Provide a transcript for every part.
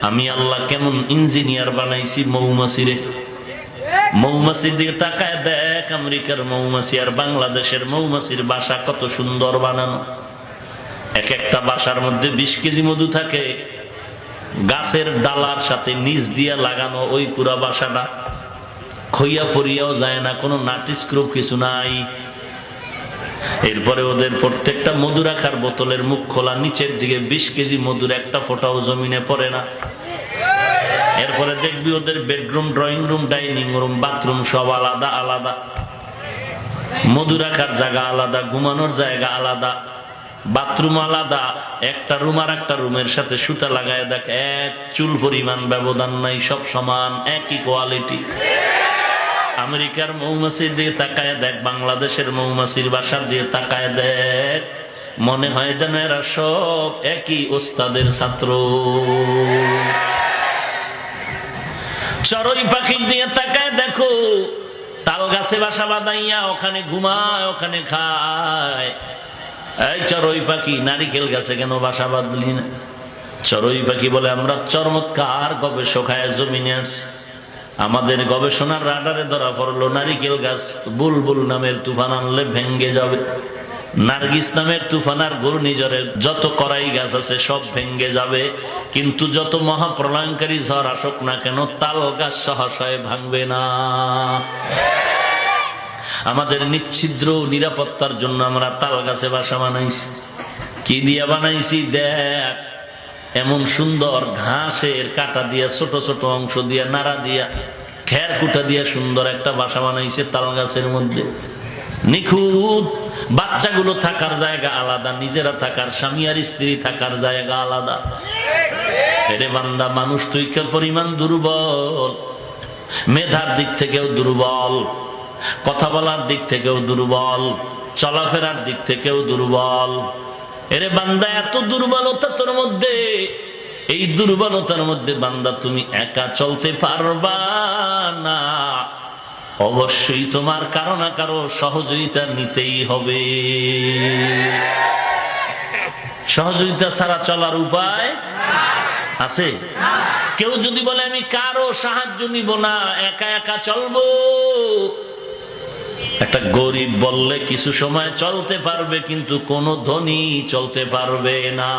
আমি আল্লাহ কেমন ইঞ্জিনিয়ার বানাইছি মৌমাছিরে। মৌমাছির দিকে তাকায় দেখ আমেরিকার মৌমাছি আর বাংলাদেশের মৌমাছির বাসা কত সুন্দর বানানো। এক একটা বাসার মধ্যে বিশ কেজি মধু থাকে। গাছের ডালার সাথে নিচ দিয়ে লাগানো ওই পুরা বাসাটা। খইয়া পরিয়াও যায় না, কোনো নাটিস্ক্রুপ কিছু নাই। এরপরে ওদের প্রত্যেকটা মধু রাখার বোতলের মুখ খোলা, নিচের দিকে বিশ কেজি মধুর একটা ফোটাও জমিনে পড়ে না। এরপরে দেখবি ওদের bedroom, drawing room, dining room, bathroom সব আলাদা আলাদা। মধু রাখার জায়গা আলাদা, ঘুমানোর জায়গা আলাদা, বাথরুম আলাদা, একটা রুম আর একটা রুমের সাথে সুতা লাগায় দেখ, এক চুল পরিমাণ ব্যবধান নাই, সব সমান, একই কোয়ালিটি আমেরিকার মৌমাছির দিয়ে তাকায় দেখ, বাংলাদেশের মৌমাছির বাসার দিয়ে তাকায় দেখ। মনে হয় যেন এরা সব একই ওস্তাদের ছাত্র। চড়ই পাখির দিয়ে তাকায় দেখো, তাল গাছে বাসা বাঁধাইয়া ওখানে ঘুমায়, ওখানে খায়। এই চড়ই পাখি, নারিকেল গাছে কেন বাসা বাঁধলি না? চড়ই পাখি বলে আমরা চরমৎকার গবেষকায় জমিনে আসছি। আমাদের গবেষণার রাডারে ধরা পড়ল, নারিকেল গাছ বুলবুল নামের তুফান আনলে ভেঙ্গে যাবে। নার্গিস নামের তুফানার ঘূর্ণিঝড়ের যত করাই গাছ আছে সব ভেঙ্গে যাবে। কিন্তু যত মহাপ্রলয়ঙ্কারী ঝড় আসুক না কেন, তাল গাছ সহসয় ভাঙবে না। আমাদের নিচ্ছিদ্র নিরাপত্তার জন্য আমরা তাল গাছে বাসা বানাইছি। কি দিয়া বানাইছি দেখ? এমন সুন্দর ঘাসের কাটা দিয়া, ছোট ছোট অংশ দিয়া, নাড়া দিয়া, খের কুটা দিয়া সুন্দর একটা বাসা বানাইছে তাল গাছের মধ্যে। নিখুঁত বাচ্চাগুলো থাকার জায়গা আলাদা, নিজেরা থাকার, স্বামী আর স্ত্রী থাকার জায়গা আলাদা। এরে বান্দা, মানুষ তুই পরিমাণ দুর্বল। মেধার দিক থেকেও দুর্বল। কথা বলার দিক থেকেও দুর্বল। চলাফেরার দিক থেকেও দুর্বল। এরে বান্দা, এত দুর্বলতা তোর মধ্যে। এই দুর্বলতার মধ্যে বান্দা, তুমি একা চলতে পারবা না। অবশ্যই তোমার কারও না কারও সহযোগিতা নিতেই হবে। সহযোগিতা ছাড়া চলার উপায় আছে? কেউ যদি বলে, আমি কারও সাহায্য নিব না, একা একা চলবো। একটা গরিব বললে কিছু সময় চলতে পারবে, কিন্তু কোন ধনী চলতে পারবে না।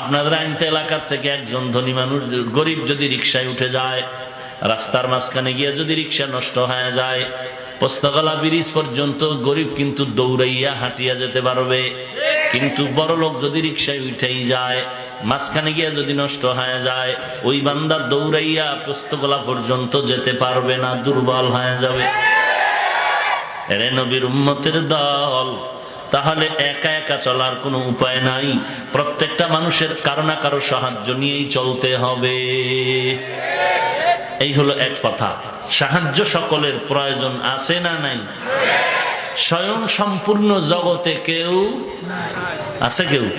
আপনাদের আইনতে এলাকার থেকে একজন ধনী মানুষ, গরিব যদি রিক্সায় উঠে যায়, রাস্তার মাঝখানে গিয়ে যদি রিক্সা নষ্ট হয়ে যায় পোস্তকলা ব্রিজ পর্যন্ত গরিব কিন্তু দৌড়াইয়া হাঁটিয়া যেতে পারবে। কিন্তু বড় লোক যদি রিক্সায় উঠেই যায়, মাঝখানে গিয়ে যদি নষ্ট হয়ে যায়, ওই বান্দা দৌড়াইয়া পোস্তকলা পর্যন্ত যেতে পারবে না, দুর্বল হয়ে যাবে। এরে নবীর উম্মতের দল, তাহলে একা একা চলার কোনো উপায় নাই। প্রত্যেকটা মানুষের কারও না কারও সাহায্য নিয়েই চলতে হবে। এই হলো এক কথা। সাহায্য সকলের প্রয়োজন আছে না নাই? স্বয়ং সম্পূর্ণ জগতে কেউ আছে কেউ?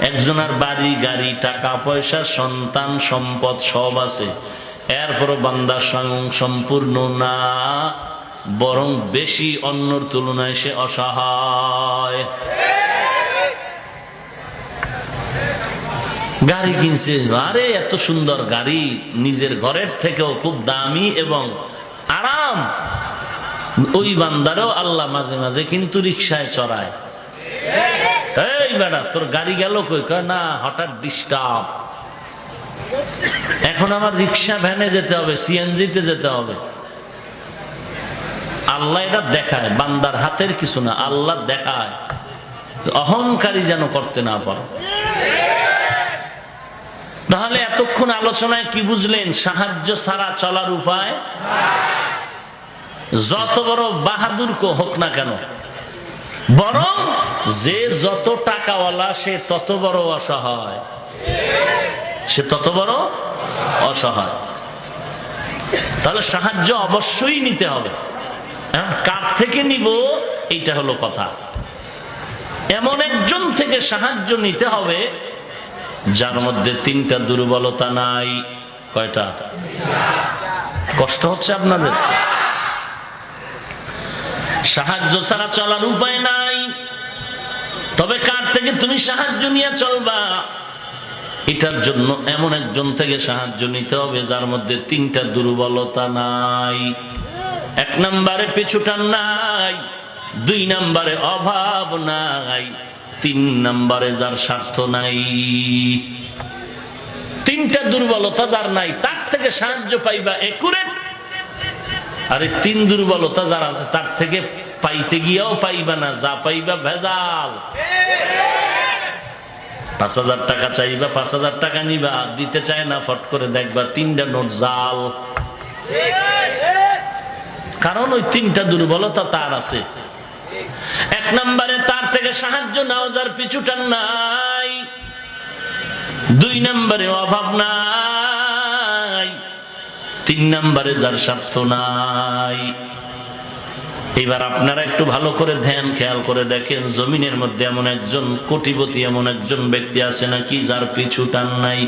একজনের বাড়ি, গাড়ি, টাকা, পয়সা, সন্তান, সম্পদ সব আছে। এরপরও বান্দা স্বয়ং সম্পূর্ণ না। বরং বেশি অন্যর তুলনায় সে অসহায়। গাড়ি কিনছে, আরে এত সুন্দর গাড়ি, নিজের ঘরের থেকেও খুব দামি এবং আরাম। ওই বান্দারও আল্লাহ মাঝে মাঝে কিন্তু রিক্সায় চড়ায়। এই বেটা, তোর গাড়ি গেল কই? না, হঠাৎ ডিস্টার্ব। এখন আমার রিক্সা ভ্যানে যেতে হবে, সিএনজিতে যেতে হবে। আল্লাহ এটা দেখায়, বান্দার হাতের কিছু না, আল্লাহ দেখায়। অহংকারী যেন করতে না পারো। তাহলে এতক্ষণ আলোচনায় কি বুঝলেন? সাহায্য ছাড়া চলার উপায়? যত বড় বাহাদুর কো হোক না কেন, বরং যে যত টাকাওয়ালা, সে তত বড় অসহায়। সে তত বড় অসহায়। তাহলে সাহায্য অবশ্যই নিতে হবে। কার থেকে নিব, এইটা হলো কথা। এমন একজন থেকে সাহায্য নিতে হবে, যার মধ্যে তিনটা দুর্বলতা নাই। কয়টা? কষ্ট হচ্ছে আপনাদের? সাহায্য ছাড়া চলার উপায় নাই। তবে কার থেকে তুমি সাহায্য নিয়ে চলবা? এটার জন্য এমন একজন থেকে সাহায্য নিতে হবে, যার মধ্যে তিনটা দুর্বলতা নাই। এক নম্বরে পিছুটান নাই, দুই নম্বরে অভাব নাই, তিন নম্বরে যার স্বার্থ নাই। তিনটা দুর্বলতা যার নাই, তার থেকে সাহায্য পাইবা একুরেট আরে তিন দুর্বলতা যার আছে, তার থেকে পাইতে গিয়াও পাইবা না, যা পাইবা ভেজাল। পাঁচ হাজার টাকা চাইবা, পাঁচ হাজার টাকা নিবা, দিতে চায় না, ফট করে দেখবা তিনটা নোট জাল। কারণ ওই তিনটা দুর্বলতা তার আছে। এক নম্বরে তার থেকে সাহায্য নাও, যার পিছুটান নাই। দুই নম্বরে অভাব নাই। তিন নম্বরে যার স্বার্থ নাই। এবার আপনারা একটু ভালো করে ধ্যান, খেয়াল করে দেখেন, জমিনের মধ্যে এমন একজন কোটিপতি, এমন একজন ব্যক্তি আছে নাকি যার পিছু টান নাই।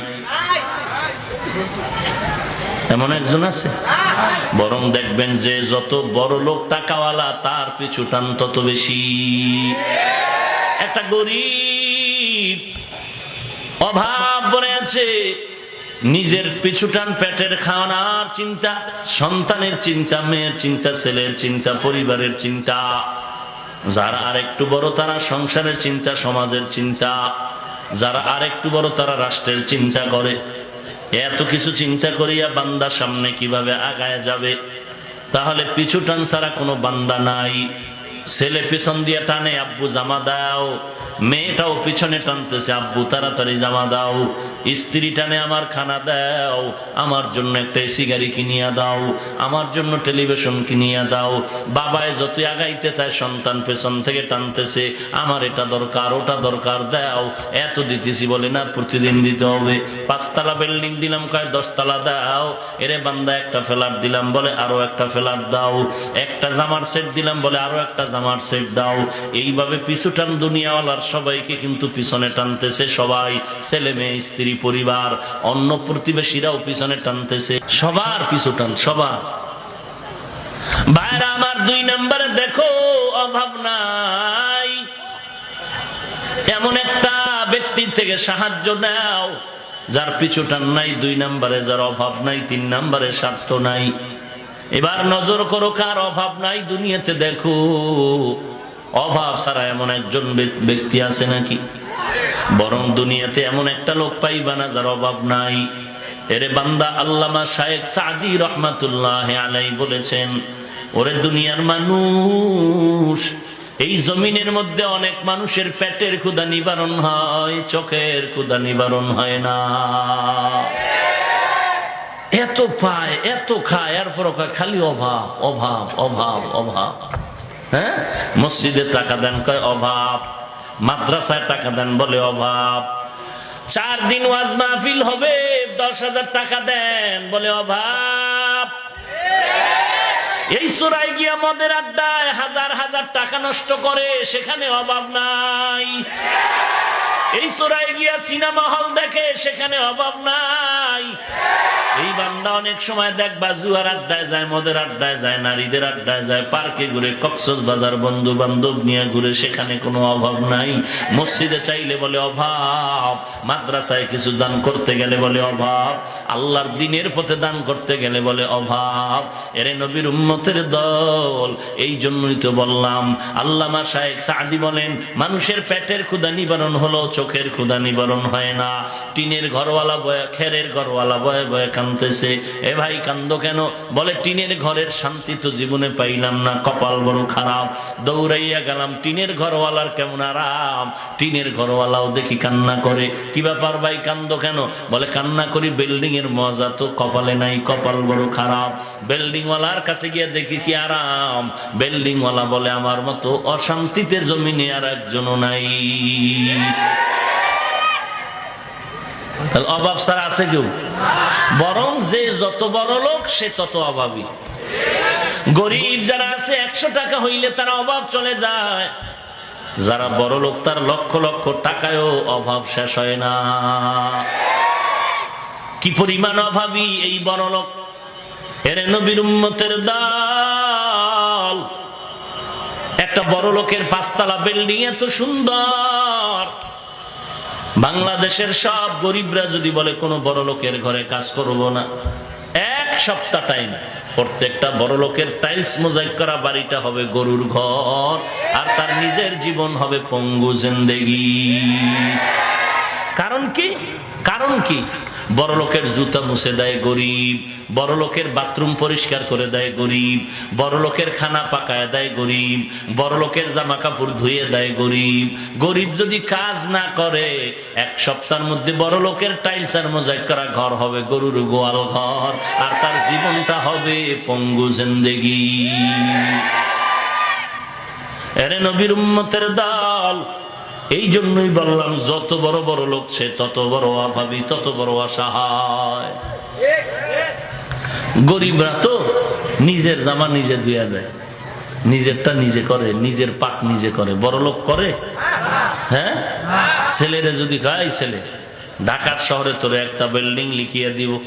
এমন একজন আছে? বরং দেখবেন যে যত বড় লোক টাকাওয়ালা, তার পিছু টান তত বেশি। একটা গরিব অভাব পড়ে আছে। নিজের পিছুটান পেটের খাওয়ানোর চিন্তা, সন্তানের চিন্তা, মেয়ের চিন্তা, ছেলের চিন্তা, পরিবারের চিন্তা। যারা আর একটু বড়, তারা সংসারের চিন্তা, সমাজের চিন্তা। যারা আর একটু বড়, তারা রাষ্ট্রের চিন্তা করে। এত কিছু চিন্তা করিয়া বান্দা সামনে কীভাবে আগায় যাবে? তাহলে পিছু টান ছাড়া কোনো বান্দা নাই। ছেলে পিছন দিয়ে টানে, আব্বু জামা দাও। মেয়েটাও পিছনে টানতেছে, আব্বু তাড়াতাড়ি জামা দাও। স্ত্রী টানে, আমার খানা দাও। আমার জন্য একটা এসি গাড়ি কিনিয়া দাও। আমার জন্য টেলিভিশন কিনিয়া দাও। বাবায় যতই আগাইতে চায়, সন্তান পেছন থেকে টানতেছে। আমার এটা দরকার, ওটা দরকার, দাও। এত দিতেছি বলে না, প্রতিদিন দিতে হবে। পাঁচতলা বিল্ডিং দিলাম, কয়, দশতলা দাও। এরে বান্দা, একটা ফ্ল্যাট দিলাম, বলে, আরও একটা ফ্ল্যাট দাও। একটা জামার সেট দিলাম, বলে, আরও একটা জামার সেট দাও। এইভাবে পিছু টান দুনিয়াওয়ালার সবাইকে কিন্তু পিছনে টানতেছে সবাই, ছেলে মেয়ে, স্ত্রী, পরিবার, অন্য প্রতিবেশীরাও পিছনে টানতেছে। সবার পিছু টান সবার। বাইরে আমার দুই নম্বরে দেখো, অভাব নাই। এমন একটা ব্যক্তির থেকে সাহায্য নাও, যার পিছু টান নাই, দুই নম্বরে যার অভাব নাই, তিন নম্বরে স্বার্থ নাই। এবার নজর করো কার অভাব নাই দুনিয়াতে দেখো। অভাব ছাড়া এমন একজন ব্যক- ব্যক্তি আছে নাকি? বরং দুনিয়াতে এমন একটা লোক পাইবা না যার অভাব নাই। এরে বান্দা আল্লামা শায়েখ সাদি রহমাতুল্লাহ আলাই বলেছেন, ওরে দুনিয়ার মানুষ, এই জমিনের মধ্যে অনেক মানুষের পেটের ক্ষুদা নিবারণ হয়, চোখের ক্ষুদা নিবারণ হয় না। এত পায়, এত খায়, এরপর খালি অভাব অভাব অভাব অভাব। হ্যাঁ? মসজিদে টাকা দেন কয় অভাব, মাদ্রাসায় টাকা দেন বলে অভাব। চার দিন ওয়াজ মাহফিল হবে, দশ হাজার টাকা দেন বলে অভাব। এই সুরাই গিয়া মদের আড্ডায় হাজার হাজার টাকা নষ্ট করে, সেখানে অভাব নাই। এই সুরাই গিয়া সিনেমা হল দেখে, সেখানে অভাব নাই। এই বান্দা অনেক সময় দেখবা জুয়ার আড্ডায় যায়, মদের আড্ডায় যায়, নারীদের আড্ডায় যায়, পার্কে ঘুরে কক্সস বাজার বন্ধু বান্ধব নিয়ে ঘুরে, সেখানে কোনো অভাব নাই। মসজিদে চাইলে বলে অভাব, মাদ্রাসায় কিছু দান করতে গেলে বলে অভাব, আল্লাহর দিনের পথে দান করতে গেলে বলে অভাব। এরে নবীর উম্মতের দল, এই জন্যই তো বললাম। আল্লামা শাহেক সাদি বলেন, মানুষের পেটের ক্ষুদা নিবারণ হলো চোখের ক্ষুদা নিবারণ হয় না। টিনের ঘরওয়ালা বয়ে, খেরের ঘরওয়ালা বয়ে বয়ে কান্দতেছে এ ভাই কান্দ কেন? বলে, টিনের ঘরের শান্তি তো জীবনে পাইলাম না। কপাল বড় খারাপ। দৌড়াইয়া গেলাম। টিনের ঘরওয়ালার কেমন আরাম? টিনের ঘরওয়ালাও দেখি কান্না করে। কি ব্যাপার ভাই, কান্দ কেন? বলে, কান্না করি বিল্ডিং এর মজা তো কপালে নাই। কপাল বড় খারাপ। বিল্ডিং ওয়ালার কাছে গিয়ে দেখি কি আরাম। বিল্ডিং ওয়ালা বলে, আমার মতো অশান্তিতে জমিনে আর একজনও নাই। অভাব ছাড়া আছে কেউ? বরং যে যত বড় লোক, সে তত অভাবী। গরিব যারা আছে, একশো টাকা হইলে তার অভাব চলে যায়। যারা বড় লোক, তার লক্ষ লক্ষ টাকায়ও অভাব শেষ হয় না। কি পরিমাণ অভাবী এই বড় লোক? এরে নবীর উম্মতের দল। একটা বড় লোকের পাঁচতলা বিল্ডিং এত সুন্দর। বাংলাদেশের সব গরিবরা যদি বলে, কোনো বড় লোকের ঘরে কাজ করব না। এক সপ্তাহ টাইম প্রত্যেকটা বড় লোকের টাইলস মোজাইক করা বাড়িটা হবে গরুর ঘর, আর তার নিজের জীবন হবে পঙ্গু জিন্দেগি। কারণ কি? কারণ কি? বড় লোকের জুতা মুছে দেয় গরিব, বড় লোকের বাথরুম পরিষ্কার করে দেয় গরিব, বড় লোকের খানা পাকায় দেয় গরিব, বড় লোকের জামা কাপড় ধুয়ে দেয় গরিব। গরিব যদি কাজ না করে, এক সপ্তাহের মধ্যে বড় লোকের টাইলস আর মোজাইক করা ঘর হবে, গরুর গোয়াল ঘর, আর তার জীবনটা হবে পঙ্গু জিন্দেগি। এরে নবীর উম্মতের দল এই জন্যই বললাম, যত বড় বড় লোক সে তত বড় অভাবী, তত বড় অসহায়। গরিবরা তো নিজের জামা নিজে ধুয়ে দেয়। নিজেরটা নিজে করে, নিজের পাক নিজে করে। বড় লোক করে? হ্যাঁ? ছেলেরা যদি খাই ছেলে। ঢাকার শহরে তোরে একটা বিল্ডিং লিখিয়ে দিব।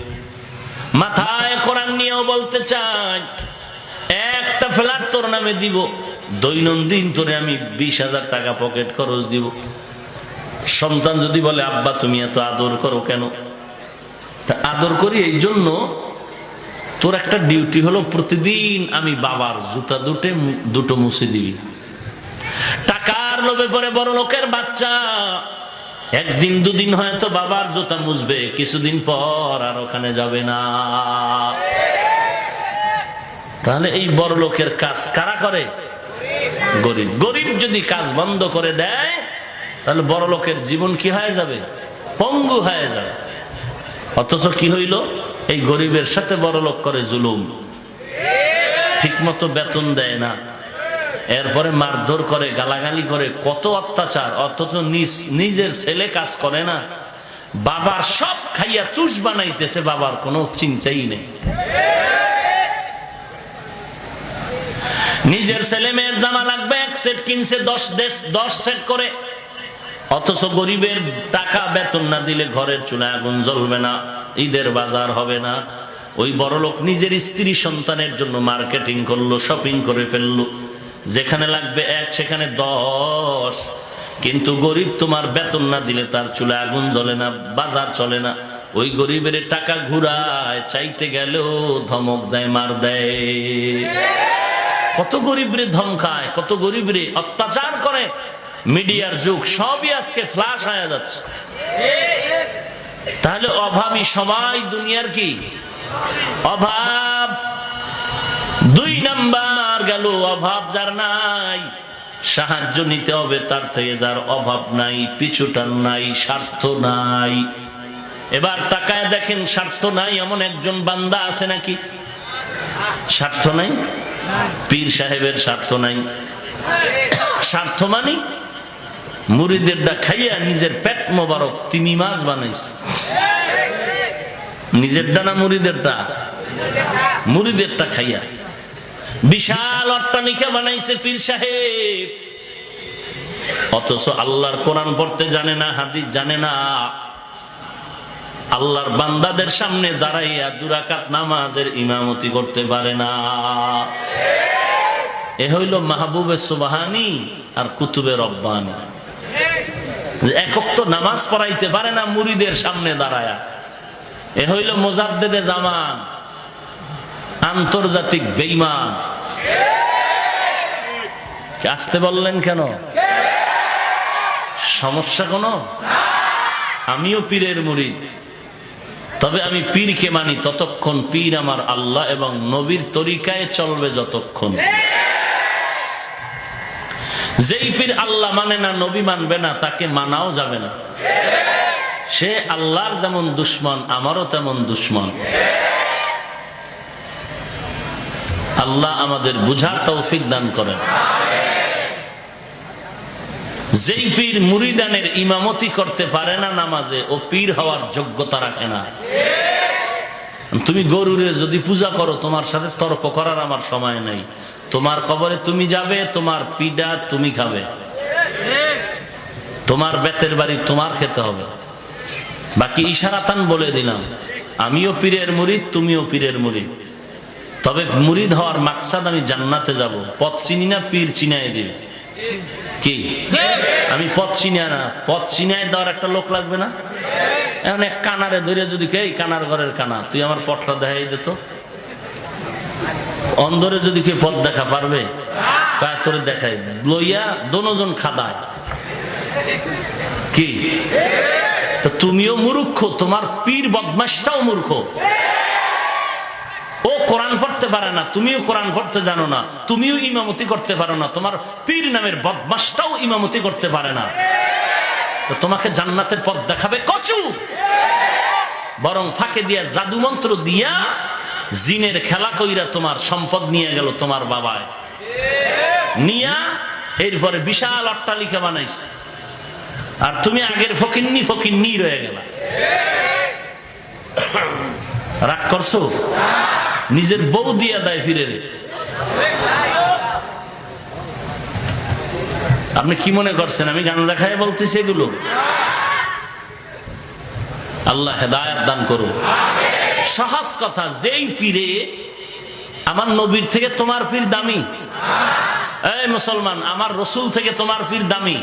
মাথায় কোরআন নিয়েও বলতে চাই, একটা ফ্ল্যাট তোর নামে দিব। দৈনন্দিন তোরে আমি বিশ হাজার টাকা পকেট খরচ দিব। সন্তান যদি বলে, আব্বা, তুমি এত আদর করো কেন? আদর করি এই জন্য তোর একটা ডিউটি হলো, প্রতিদিন আমি বাবার জুতা দুটে, দুটো মুছে দিবি। টাকার লোভে পরে বড় লোকের বাচ্চা। একদিন দুদিন হয়তো বাবার জুতা মুছবে, কিছুদিন পর আর ওখানে যাবে না। তাহলে এই বড় লোকের কাজ কারা করে? গরিব। গরিব যদি কাজ বন্ধ করে দেয়, তাহলে বড় লোকের জীবন কি হয়ে যাবে? পঙ্গু হয়ে যাবে। অথচ কি হইল? এই গরিবের সাথে বড় লোক করে জুলুম। ঠিক মতো বেতন দেয় না। এরপরে মারধর করে, গালাগালি করে, কত অত্যাচার। অথচ নিজ- নিজের ছেলে কাজ করে না। বাবার সব খাইয়া তুষ বানাইতেছে, বাবার কোনো চিন্তাই নেই। নিজের ছেলে মেয়ের জামা লাগবে, এক সেট কিনছে, দশ দেশ, দশ সেট করে। অথচ গরিবের টাকা বেতন না দিলে ঘরের চুলায় আগুন জ্বলবে না, ঈদের বাজার হবে না। ওই বড় লোক নিজের স্ত্রী সন্তানের জন্য মার্কেটিং করল শপিং করে ফেলল। যেখানে লাগবে এক, সেখানে দশ। কিন্তু গরিব তোমার বেতন না দিলে তার চুলায় আগুন জ্বলে না, বাজার চলে না। ওই গরিবের টাকা ঘুরায়, চাইতে গেলেও ধমক দেয়, মার দেয়। কত গরিবরে ধমকায়, কত গরিবরে অত্যাচার করে। মিডিয়ার যুগ, সবই আজকে ফ্লাশ হয়ে যাচ্ছে। তাহলে অভাবী সবাই দুনিয়ার কি? অভাব। দুই নাম্বার গেল, অভাব যার নাই, সাহায্য নিতে হবে তার থেকে, যার অভাব নাই, পিছুটান নাই, স্বার্থ নাই। এবার তাকায় দেখেন, স্বার্থ নাই, এমন একজন বান্দা আছে নাকি? স্বার্থ নাই? পীর সাহেবের স্বার্থ নাই। স্বার্থ মানে মুড়িদেরটা খাইয়া নিজের পেট মোবারক তিনি মাছ বানাইছে। নিজের ডানা মুড়িদেরটা মুড়িদেরটা খাইয়া। বিশাল অট্টালিকা বানাইছে পীর সাহেব। অথচ আল্লাহর কোরআন পড়তে জানে না, হাদিস জানে না। আল্লাহর বান্দাদের সামনে দাঁড়াইয়া দুরাকাত নামাজের ইমামতি করতে পারে না। এ হইল মাহবুবে সুবাহানি আর কুতুবে রব্বানি। একক তো নামাজ পড়াইতে পারে না মুড়িদের সামনে দাঁড়ায়া। এ হইল মোজাদ্দেদে জামান, আন্তর্জাতিক বেইমান আসতে বললেন কেন? সমস্যা কোন? আমিও পীরের মুরিদ। তবে আমি পীরকে মানি ততক্ষণ পীর আমার আল্লাহ এবং নবীর তরিকায় চলবে যতক্ষণ। যেই পীর আল্লাহ মানে না, নবী মানবে না, তাকে মানাও যাবে না। সে আল্লাহর যেমন দুশ্মন, আমারও তেমন দুশ্মন। আল্লাহ আমাদের বুঝার তৌফিক দান করেন। যেই পীর মুরিদানের ইমামতি করতে পারে না নামাজে, ও পীর হওয়ার যোগ্যতা রাখে না। তুমি গরুরে যদি পূজা করো, তোমার সাথে তর্ক করার আমার সময় নেই। তোমার কবরে তুমি যাবে, তোমার পিডা তুমি খাবে। তোমার বেতের বাড়ি তোমার খেতে হবে। বাকি ইশারাতান বলে দিলাম, আমিও পীরের মুরিদ, তুমিও পীরের মুরিদ। তবে মুরিদ হওয়ার মাকসাদ আমি জান্নাতে যাব। পথ চিনি না, পীর চিনাই দিবে। কি? আমি পথ চিনা না। পথ চিনায় দেওয়ার একটা লোক লাগবে না? এখন এক কানারে ধরে যদি কে কানার ঘরের কানা। তুই আমার পথটা দেখাই দিত অন্ধরে যদি কে পথ দেখা পারবে তোরে দেখাই লইয়া দোনোজন খাদায়। কি? তো তুমিও মূর্খ, তোমার পীর বদমাসটাও মূর্খ। ও কোরআন পড়তে পারে না, তুমিও কোরআন পড়তে জানো না, তুমিও ইমামতি করতে পারো না, তোমার পীর নামের বদমাসটাও ইমামতি করতে পারে না। তো তোমাকে জান্নাতের পথ দেখাবে কচু। বরং ফাঁকে দিয়া জাদু মন্ত্র দিয়া জিনের খেলা কইরা তোমার সম্পদ নিয়ে গেল তোমার বাবায়। নিয়া এরপরে বিশাল অট্টালিকা বানাইছে। আর তুমি আগের ফকিন্নি ফকিন্নি রয়ে গেলা। রাগ করছ? নিজের বউ দিয়া দেয় ফিরে রে। আপনি কি মনে করছেন? আমি গাঞ্জা খাই বলতেছি এগুলো? আল্লাহ হেদায়ত দান করুন। সহজ কথা, যেই পীরে আমার নবীর থেকে তোমার পীর দামি, এই মুসলমান, আমার রসুল থেকে তোমার পীর দামি,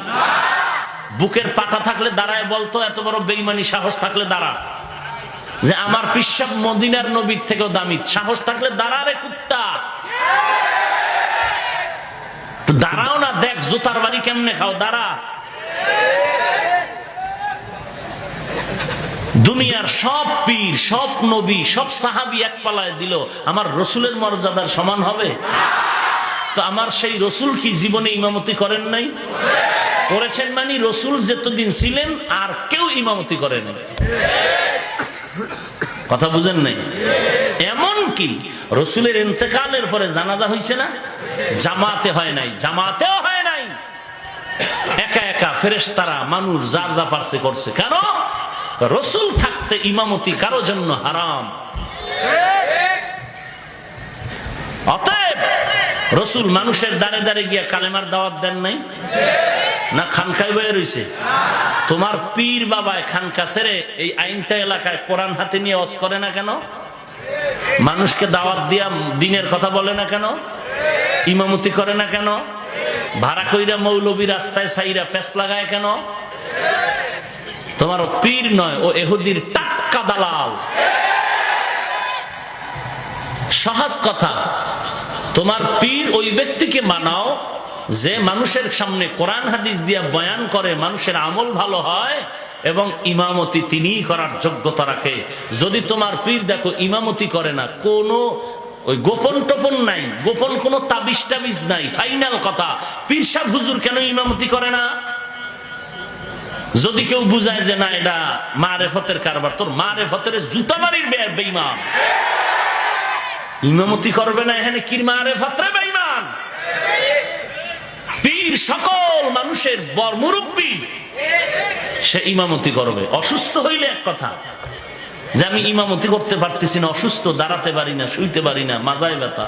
বুকের পাটা থাকলে দাঁড়ায় বলতো, এত বড় বেইমানি সাহস থাকলে দাঁড়া। যে আমার পিসাব মদিনার নবীর থেকেও দামি। সাহস থাকলে দাঁড়া রে কুত্তা। দাঁড়াও না, দেখ জুতার বাড়ি কেমনে খাও, দাঁড়া। দুনিয়ার সব পীর, সব নবী, সব সাহাবি এক পালায় দিল, আমার রসুলের মর্যাদার সমান হবে? তো আমার সেই রসুল কি জীবনে ইমামতি করেন নাই? করেছেন মানে রসুল যেতদিন ছিলেন, আর কেউ ইমামতি করেন কথা বুঝেন নাই? এমন কি? রসুলের ইন্তেকালের পরে জানাজা হয়েছে না? জামাতে হয় নাই, জামাতেও হয় নাই। একা একা ফেরেশতারা মানুষ যার যা পারছে করছে। কেন? রসুল থাকতে ইমামতি কারও জন্য হারাম। অতএব রসুল মানুষের দাঁড়ে দাঁড়ে গিয়া কালেমার দাওয়াত দেন নাই? না খানকায় বয়ে রয়েছে তোমার পীর বাবায় খানকা ছেড়ে এই আইনটা এলাকায় কোরআন হাতে নিয়ে অস করে না কেন? মানুষকে দাওয়াত দিয়া দিনের কথা বলে না কেন? ইমামতি করে না কেন? ভাড়া কইরা মৌলবী রাস্তায় সাইরা পেস লাগায় কেন? তোমার পীর নয়, ও এহুদির টাটকা দালাল। সহজ কথা, তোমার পীর ওই ব্যক্তিকে মানাও যে মানুষের সামনে কোরআন হাদিস দিয়া বয়ান করে, মানুষের আমল ভালো হয় এবং ইমামতি তিনিই করার যোগ্যতা রাখে। যদি তোমার পীর দেখো ইমামতি করে না, কোনো ওই গোপন টোপন নাই, গোপন কোনো তাবিজ টাবিজ নাই, ফাইনাল কথা। পীর সাহ হুজুর কেন ইমামতি করে না? যদি কেউ বুঝায় যে না, এটা মা রেফতের কারবার, তোর মা রেফতের জুতা মারির বেইমান ইমামতি করবে না, এখানে কির মা রেফতরে বেইমান পীর সকল মানুষের বর মুরব্বী, সে ইমামতি করবে। অসুস্থ হইলে এক কথা, যে আমি ইমামতি করতে পারতেছি না, অসুস্থ, দাঁড়াতে পারি না, শুইতে পারি না, মাজায় ব্যথা,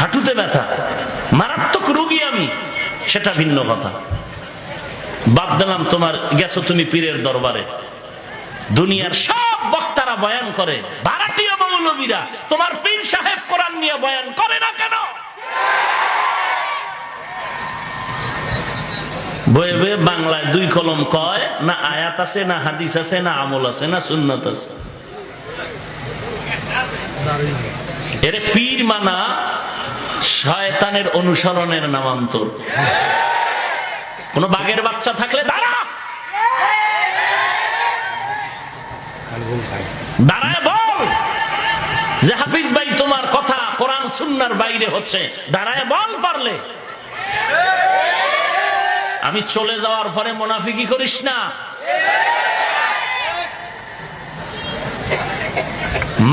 হাঁটুতে ব্যথা, মারাত্মক রোগী আমি, সেটা ভিন্ন কথা। বাদ দিলাম তোমার, গেছো তুমি পীরের দরবারে। দুনিয়ার সব বক্তারা বয়ান করে, ভারতীয় মৌলবীরা, তোমার পীর সাহেব কোরআন নিয়ে বয়ান করে না কেন? বয়ে বয়ে বাংলায় দুই কলম কয়, না আয়াত আছে, না হাদিস আছে, না আমল আছে, না সুন্নত আছে। এরে পীর মানা শয়তানের অনুসরণের নামান্তর। কোন বাঘের বাচ্চা থাকলে দাঁড়া! দাঁড়ায় বল! যে হাফিজ ভাই, তোমার কথা কোরআন সুন্নার বাইরে হচ্ছে, দাঁড়ায় বল পারলে। আমি চলে যাওয়ার পরে মোনাফিকি করিস না।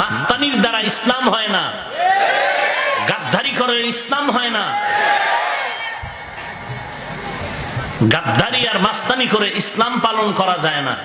মাস্তানির দ্বারা ইসলাম হয় না। গাদ্দারি করে ইসলাম হয় না। গাদ্দারি আর মাস্তানি করে ইসলাম পালন করা যায় না।